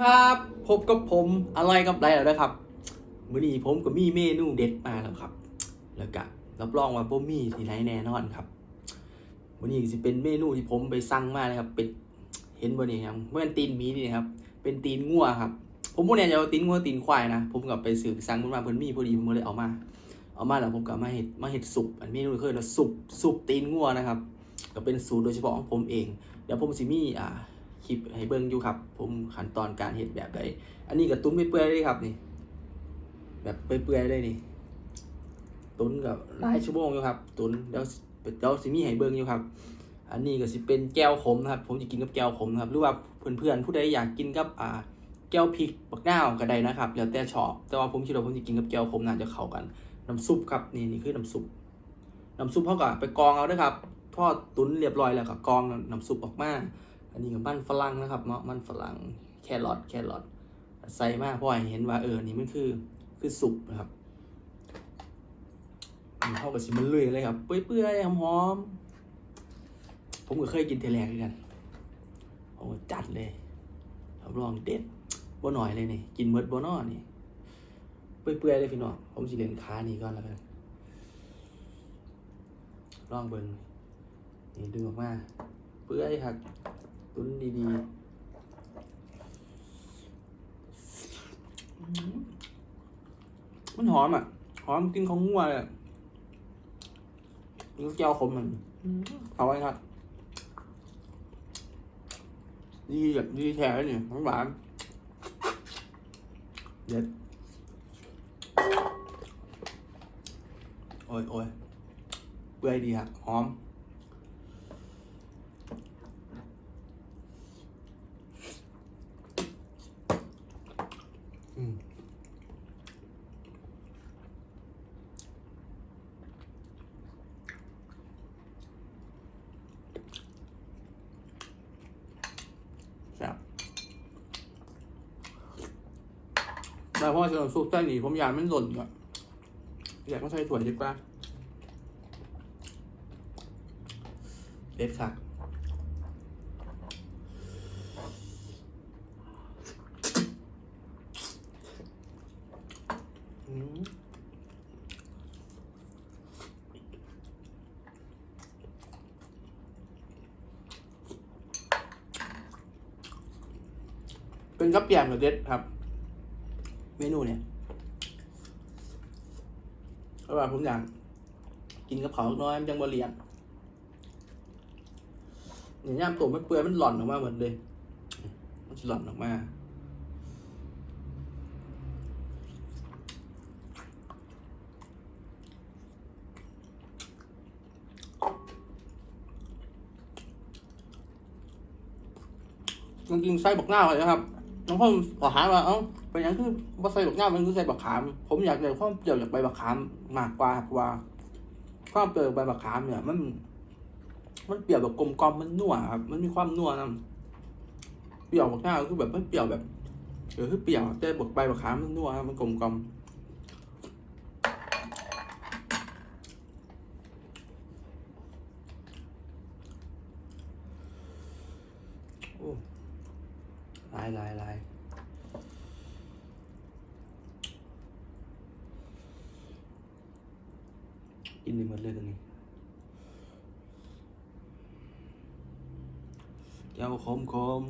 ครับพบกับผมอะไรกับไรแล้วนะครับมื้อนี้ผมก็มีเมนูเด็ดมาแล้วครับ แล้วก็รับรองว่าบ่มีที่ไหนแน่นอนครับมื้อนี้สิเป็นเมนูที่ผมไปสั่งมาเลยครับ เป็นเห็นบ่นี่ครับเมื่อตีนหมีนี่ครับ เป็นตีนงัวครับ ผมบ่แน่ใจว่าตีนงัวตีนควายนะผมก็ไปซื้อสั่งมันมาเพิ่นมีพอดีผมเลยเอามา เอามาแล้วผมก็มาเฮ็ดมาเฮ็ดสุปอันเมนูคือว่าสุปสุปตีนงัวนะครับ ก็เป็นสูตรโดยเฉพาะของผมเองเดี๋ยวผมสิมีอ่า คลิปให้เบิ่งอยู่ครับ ผมขั้นตอนการเฮ็ดแบบใดอันนี้ก็ตุ้นเปื่อยๆเลยครับนี่ แบบเปื่อยๆเลยนี่ ตุ้นกับหลายชั่วโมงอยู่ครับ ตุ้นเดี๋ยวเดี๋ยวสิมีให้เบิ่งอยู่ครับ อันนี้ก็สิเป็นแก้วขมนะครับ ผมจะกินกับแก้วขมครับ หรือว่าเพื่อนๆผู้ใดอยากกินกับอ่าแก้วพริกบักนาวก็ได้นะครับแล้วแต่ชอบ แต่ว่าผมคิดว่าผมจะกินกับแก้วขมน่าจะเข้ากัน น้ำซุปครับนี่นี่คือน้ำซุป น้ำซุปเขาก็ไปกรองเอาด้วยครับทอดตุนเรียบร้อยแล้วก็กรองน้ำซุปออกมา อันนี้ก็มันฝรั่งนะครับเนาะมันฝรั่งแครอทแครอทใส่มากเพราะเห็นว่าเออนี่มันคือคือสุกนะครับเข้ากับชิมันเลยเลยครับเปื่อยๆหอมๆผมก็เคยกินเทแรกด้วยกันโอ้จัดเลยรับรองเด็ดบ่หน่อยเลยนี่กินเมดบ่นอนี่เปื่อยๆเลยพี่น้องผมสิเล่นขานี่ก่อนแล้วกันลองเบิ่งนี่ดึงออกมาเปื่อยครับ ตุ้นดีๆอืมมันหอมอะ หอมกินของงัวเลยอะกินแก้วขมมันอืมเอาไว้ครับดีแบบดีแท้เลยเนี่ยหวานเด็ดโอ้ยโอ้ยเปื่อยดีครับหอม แต่พอจะซุปใต้หนีผมอยากมันหล่นก่อนอยากต้องใช้ถั่วดีกว่าเด็ดค่ะเป็นกับแกล้มกับเด็ดครับ เมนูเนี่ยราะว่าผมอยากกินกับเขาน้อยมันยังบะเลียนเนี่ยย่ามตัวไม่เปื่อยมันหล่อนออกมาเหมือนเลย มันจะหล่อนออกมาจริงๆใส่บักหน้าวเลยนะครับ น้องพ่อขอหาว่าเอ้าเป็นอย่างคือว่าใส่บักหน้ามันคือใส่บักขาม ผมอยากได้ความเปรี้ยวจากใบบักขามมากกว่าเพราะว่าความเปรี้ยวจากใบบักขามเนี่ย มัน มันเปรี้ยวแบบกลมกลมมันนัวครับ มันมีความนัวนะเปรี้ยวบักหน้าคือแบบมันเปรี้ยวแบบเออคือเปรี้ยวแต่บักใบบักขามมันนัวมันกลมกลมโอ้ลายลายลายกินไปหมดเลยตรงนี้แก้วคมคม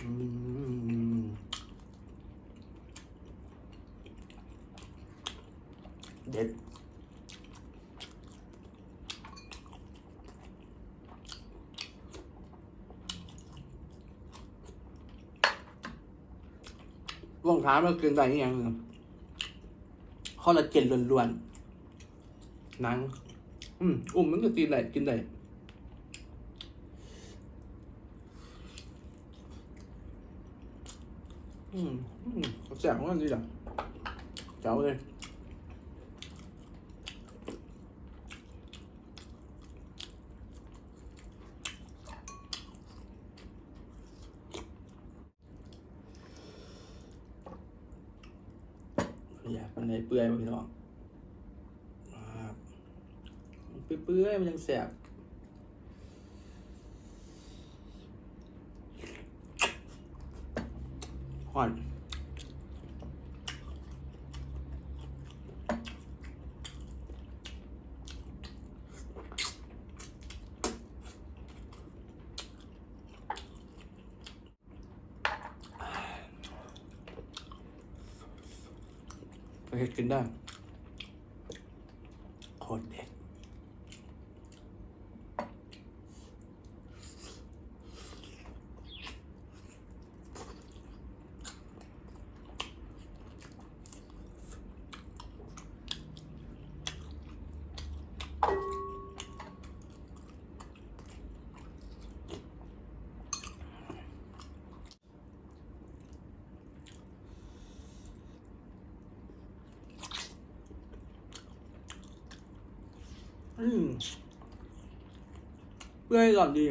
อืมเด็ด วงถามว่ากินอะไรยังคอลลาเจนล้วนๆหนัง อืมอุ้มมันก็กินได้กินได้อืมอืมแสบมากดีจ้ะเจ๋วเลย เปื่อยพี่น้องเปื่อยมันยังแสบห่อน เฮ็ดกินได้ เพื่อให้ก่อนดี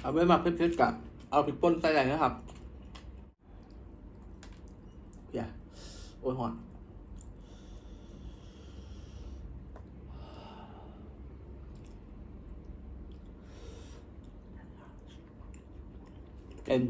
เอาไว้หมักเผ็ดๆกับ เอาพริกป่นใส่ไหนนะครับเพียโอ้ยหอน เป็น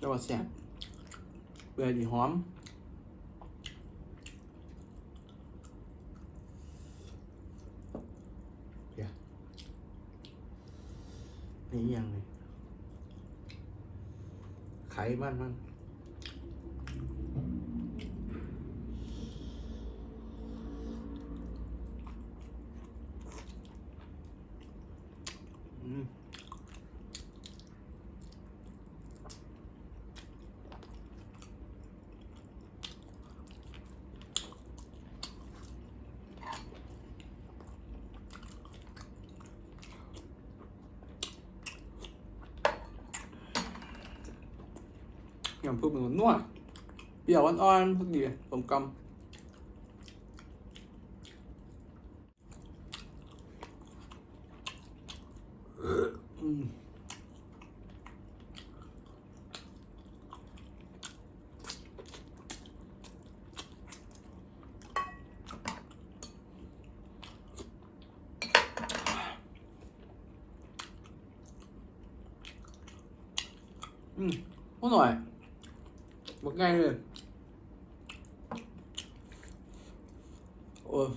จังหวัดแซ่บเปื่อยดีหอม นี่ยังไง ไข ยำเพิ่มเป็นนวดเปรี้ยวอ่อนๆพอดีกลมกำอืมอืมอ ร่อยบอกง่ายเลยโอ้ย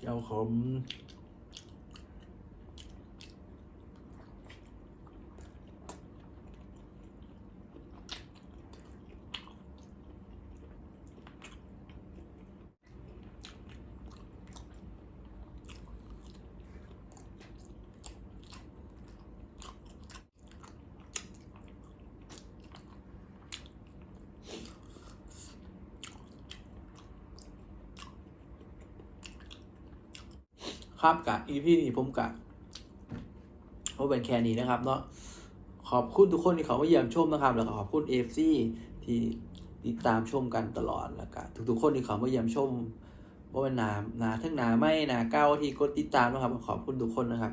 เจ้าขม ครับกับอีพีนี้ผมกับเขาเป็นแค่นี้นะครับเนาะขอบคุณทุกคนที่เขามาเยี่ยมชมนะครับ แล้วก็ขอบคุณเอฟซีที่ติดตามชมกันตลอดแล้วก็ทุกๆคนที่เขามาเยี่ยมชมว่าเป็นหนาหนาทั้งหนาไม่หนาเก้าที่กดติดตามนะครับ ขอบคุณทุกคนนะครับ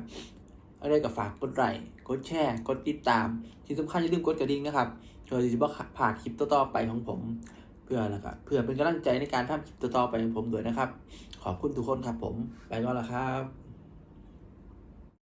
อะไรก็ฝากกดไลค์กดแชร์ กดติดตาม ที่สำคัญอย่าลืมกดกระดิ่งนะครับเพื่อจะบ่ผ่านคลิปต่อๆไปของผม เพื่อแล้วก็เพื่อเป็นกำลังใจในการทำคลิปต่อๆไปของผมด้วยนะครับ ขอบคุณทุกคนครับผม ไปก่อนละครับ